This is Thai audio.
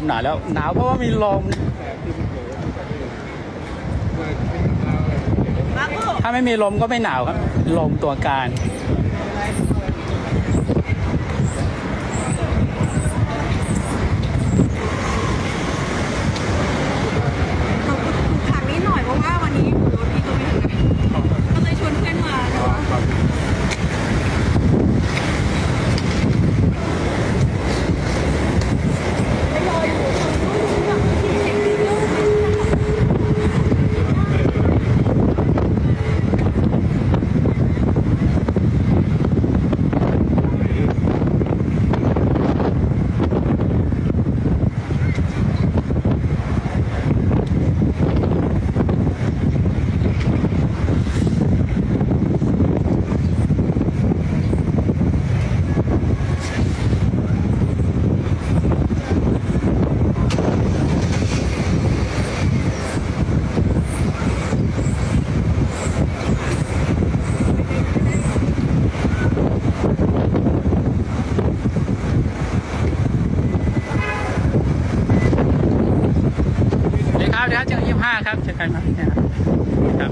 มหนาวแล้ว หนาวเพราะว่ามีลมมาพูถ้าไม่มีลมก็ไม่หนาวครับ ลมตัวการ เดี๋ยวเจอยี่ห้าครับเจอกันครับ